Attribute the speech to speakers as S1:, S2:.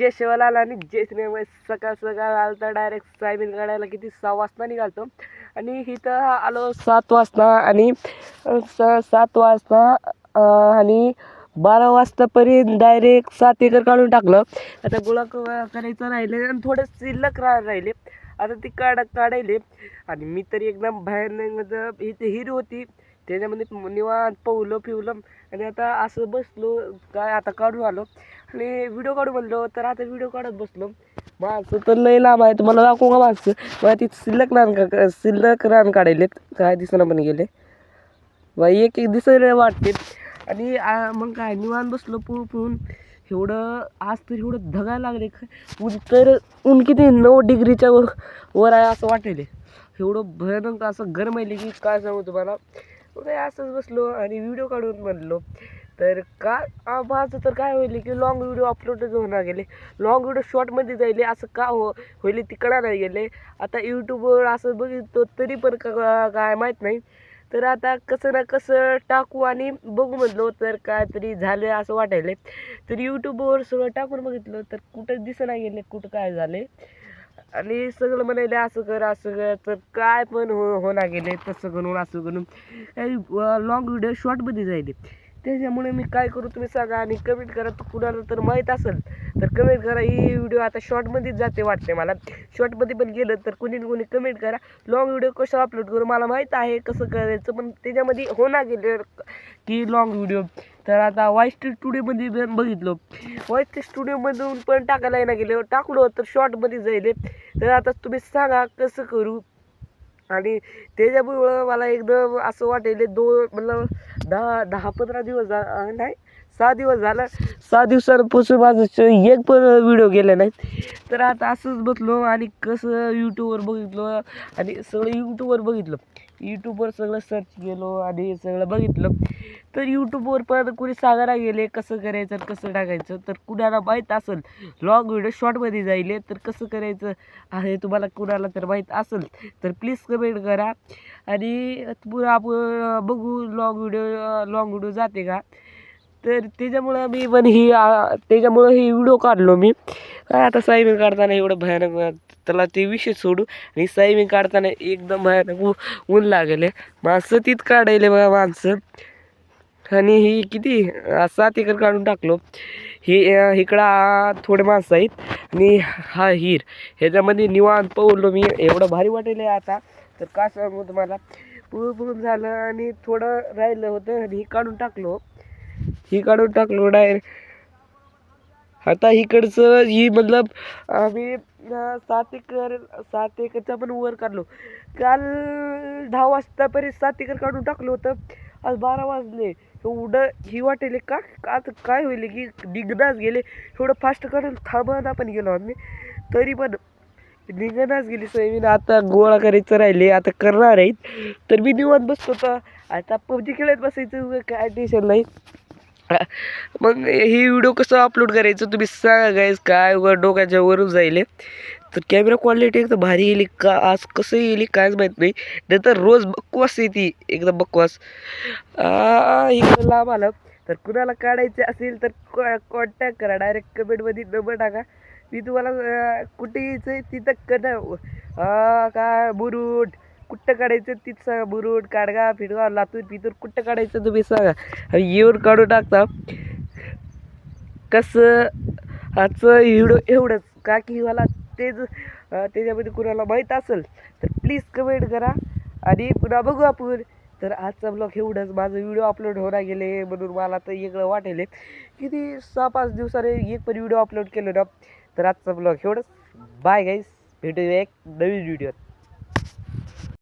S1: जे शेवाला आणि जे सिनेमा सकाळ सकाळ आलं तर डायरेक्ट सोयाबीन काढायला किती सहा वाजता निघालतो. आणि इथं आलो सात वाजता आणि स सात वाजता आणि बारा वाजतापर्यंत डायरेक्ट सात एकर काढून टाकलं. आता गोळा करायचं राहिले आणि थोडं शिल्लक रा राहिले. आता ती काढ काढायले. आणि मी तरी एकदम भयानक मतलब इथे हिरो होती. त्याच्यामध्ये निवांत पवलं पिवलं. आणि आता असं बसलो काय आता काढून आलो. आणि व्हिडिओ काढू म्हणलो तर आता व्हिडिओ काढत बसलो. माणसं तर लय लांब आहे तुम्हाला दाखवू का माणसं मला ती शिल्लक रान का शिल्लक रान काढायलेत काय दिसणं पण गेले. बाई एक एक दिसायला वाटते. आणि मग काय निवान बसलो पुळ पुळून. एवढं आज तर एवढं धगायला लागले ऊन तर ऊन किती नऊ डिग्रीच्या वर वर आहे असं वाटेल एवढं भयानक असं गरम आहे की काय सांगू तुम्हाला. असंच बसलो आणि व्हिडिओ काढून म्हणलो. तर का माझं तर काय होईल की लॉंग व्हिडिओ अपलोडच होणार गेले. लॉंग व्हिडिओ शॉर्टमध्ये जाईल असं का हो होईल तिकडं नाही गेले. आता यूट्यूबवर असं बघितलं तरी पण काय माहीत नाही. तर आता कसं ना कसं टाकू आणि बघू म्हटलो तर काय तरी झालं असं वाटायले तर यूट्यूबवर सगळं टाकून बघितलं तर कुठं दिसना गेले कुठं काय झाले. आणि सगळं म्हणाले असं कर असं कर तर काय पण हो होणार गेले तसं करून असं करून. लाँग लॉंग व्हिडिओ शॉर्टमध्ये जायले. त्याच्यामुळे मी काय करू तुम्ही सांगा आणि कमेंट करा. तर कुणाला तर माहीत असेल तर कमेंट करा. ही व्हिडिओ आता शॉर्टमध्येच जाते वाटते मला. शॉर्टमध्ये पण गेलं तर कोणी कोणी कमेंट करा. लॉंग व्हिडिओ कसं अपलोड करू मला माहीत आहे कसं करायचं पण त्याच्यामध्ये होणार गेले की लॉंग व्हिडिओ तर आता वाईस स्टुडिओमध्ये पण बघितलं. वाईस स्टुडिओमधून पण टाकायला येणार गेले. टाकलो तर शॉर्टमध्ये जाईल तर आता तुम्ही सांगा कसं करू? आणि त्याच्यामुळं मला एकदम असं वाटेल दोन मतलब दहा दहा पंधरा दिवस जा नाही सहा दिवस झाला. सहा दिवसांपासून माझं एक पण व्हिडिओ गेला नाही तर आता असंच बसलो आणि कसं यूट्यूबवर बघितलं आणि सगळं यूट्यूबवर बघितलं. यूट्यूबवर सगळं सर्च केलो आणि सगळं बघितलं. तर यूट्यूबवर पण कुणी सांगायला गेले कसं करायचं कसं टाकायचं तर कुणाला माहीत असेल लॉंग व्हिडिओ शॉर्टमध्ये जाईल तर कसं करायचं आहे तुम्हाला कुणाला तर माहीत असेल तर प्लीज कमेंट करा. आणि पुन्हा आपण बघू लॉंग व्हिडिओ लॉंग व्हिडिओ जाते का? तर त्याच्यामुळं मी पण ही त्याच्यामुळं ही व्हिडिओ काढलो मी. काय आता सायमिंग काढताना एवढं भयानक त्याला ते विषय सोडू. आणि सायमिंग काढताना एकदम भयानक ऊ- ऊन लागले. माणसं तीत काढायले बघा माणसं. आणि ही किती सात एकर काढून टाकलो. हे इकडं थोडे माणसं आहेत. आणि हा हिर. ह्याच्यामध्ये निवांत पवलो मी. एवढं भारी वाटेल आता. तर का सांगू तुम्हाला? पूर्ण पूर्ण झालं आणि थोडं राहिलं होतं आणि ही काढून टाकलो. ही काढून टाकलो डायरेक्ट. आता इकडचं ही मतलब आम्ही सात एकर सात एकरचा पण वर काढलो. काल दहा वाजतापर्यंत सात एकर काढून टाकलं होतं. आज बारा वाजले. एवढं ही वाटेल का? आता काय होईल की निघणाच गेले. एवढं फास्ट काढून थांबना पण गेलो आम्ही. तरी पण निघणाच गेली सोयाबीन. आता गोळा करायचं राहिले. आता करणार आहेत. तर मी निवांत बसतो तर आता पबजी खेळत बसायचं. काय टेन्शन नाही. मग हे व्हिडिओ कसं अपलोड करायचं तुम्ही सांगा काय उगा डोक्याच्या वरून जाईल. तर कॅमेरा क्वालिटी एकदम भारी येईल का आज कसं येईल कायच माहीत नाही. नंतर रोज बकवास येते एकदम बकवास. आ, इकडं लांब आलं. तर कुणाला काढायचे असेल तर कॉन्टॅक्ट करा. डायरेक्ट कमेंटमध्ये नंबर टाका. मी तुम्हाला कुठे यायचं आहे तिथं करा. हा काय बुरुड कुठं काढायचं तीच सांगा बुरुड काडगा फिडगा लातूर पितूर कुठं काढायचं तुम्ही सांगा. आणि येऊन काढून टाकता. कसं आजचं व्हिडिओ एवढंच. का की मला तेच त्याच्यामध्ये कुणाला माहीत असेल तर प्लीज कमेंट करा. आणि पुन्हा बघू आपण. तर आजचा ब्लॉग एवढंच. माझं व्हिडिओ अपलोड होणार गेले म्हणून मला तर वेगळं वाटेल किती सहा पाच दिवसाने एक पण व्हिडिओ अपलोड केलं ना. तर आजचा ब्लॉग एवढंच. बाय गाईस भेटूया एक नवीन व्हिडिओ